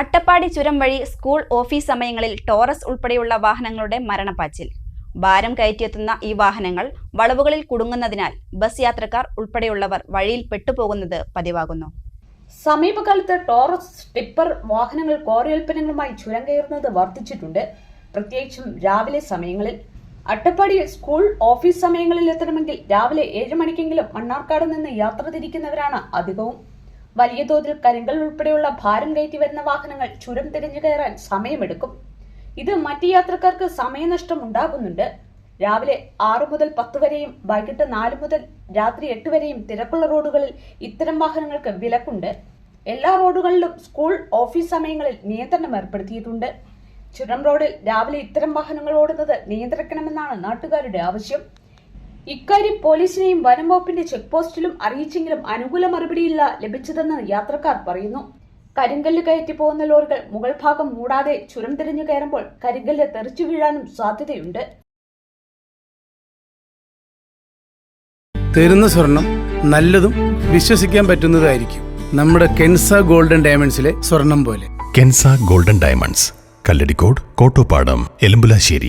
അട്ടപ്പാടി ചുരം വഴി school office സമയങ്ങളിൽ ടോറസ് ഉൾപ്പെടെയുള്ള വാഹനങ്ങളുടെ മരണപ്പാച്ചിൽ. ഭാരം കയറ്റിയെത്തുന്ന ഈ വാഹനങ്ങൾ വളവുകളിൽ കുടുങ്ങുന്നതിനാൽ ബസ് യാത്രക്കാർ ഉൾപ്പെടെയുള്ളവർ വഴിയിൽ പെട്ടുപോകുന്നത് പതിവാകുന്നു. സമീപകാലത്ത് ടോറസ് ടിപ്പർ വാഹനങ്ങൾ കോറിയുൽപ്പന്നങ്ങളുമായി ചുരം കയറുന്നത് വർദ്ധിച്ചിട്ടുണ്ട്. പ്രത്യേകിച്ചും രാവിലെ സമയങ്ങളിൽ. അട്ടപ്പാടി സ്കൂൾ ഓഫീസ് സമയങ്ങളിൽ എത്തണമെങ്കിൽ രാവിലെ ഏഴ് മണിക്കെങ്കിലും മണ്ണാർക്കാട് നിന്ന് യാത്ര തിരിക്കുന്നവരാണ് അധികവും. വലിയ തോതിൽ കരിങ്കൽ ഉൾപ്പെടെയുള്ള ഭാരം കയറ്റി വരുന്ന വാഹനങ്ങൾ ചുരം തിരിഞ്ഞു കയറാൻ സമയമെടുക്കും. ഇത് മറ്റ് യാത്രക്കാർക്ക് സമയനഷ്ടം ഉണ്ടാകുന്നുണ്ട്. രാവിലെ ആറു മുതൽ പത്ത് വരെയും വൈകിട്ട് നാല് മുതൽ രാത്രി എട്ട് വരെയും തിരക്കുള്ള റോഡുകളിൽ ഇത്തരം വാഹനങ്ങൾക്ക് വിലക്കുണ്ട്. എല്ലാ റോഡുകളിലും സ്കൂൾ ഓഫീസ് സമയങ്ങളിൽ നിയന്ത്രണം ഏർപ്പെടുത്തിയിട്ടുണ്ട്. ചുരം റോഡിൽ രാവിലെ ഇത്തരം വാഹനങ്ങൾ ഓടുന്നത് നിയന്ത്രിക്കണമെന്നാണ് നാട്ടുകാരുടെ ആവശ്യം. ഇക്കാര്യം പോലീസിനെയും വനം വകുപ്പിന്റെ ചെക്ക് പോസ്റ്റിലും അറിയിച്ചെങ്കിലും അനുകൂല മറുപടിയില്ല ലഭിച്ചതെന്ന് യാത്രക്കാർ പറയുന്നു. കരിങ്കല്ല് കയറ്റി പോകുന്ന ലോറികൾ മുകൾ ഭാഗം മൂടാതെ ചുരം തിരിഞ്ഞു കയറുമ്പോൾ കരിങ്കല്ല് തെറിച്ചു വീഴാനും സാധ്യതയുണ്ട്. തരുന്ന സ്വർണം നല്ലതും വിശ്വസിക്കാൻ പറ്റുന്നതായിരിക്കും. നമ്മുടെ കെൻസ ഗോൾഡൻ ഡയമണ്ട്സിലെ സ്വർണം പോലെ. Kensa Golden Diamonds. Kalladikode Kottopadam Elambulassery.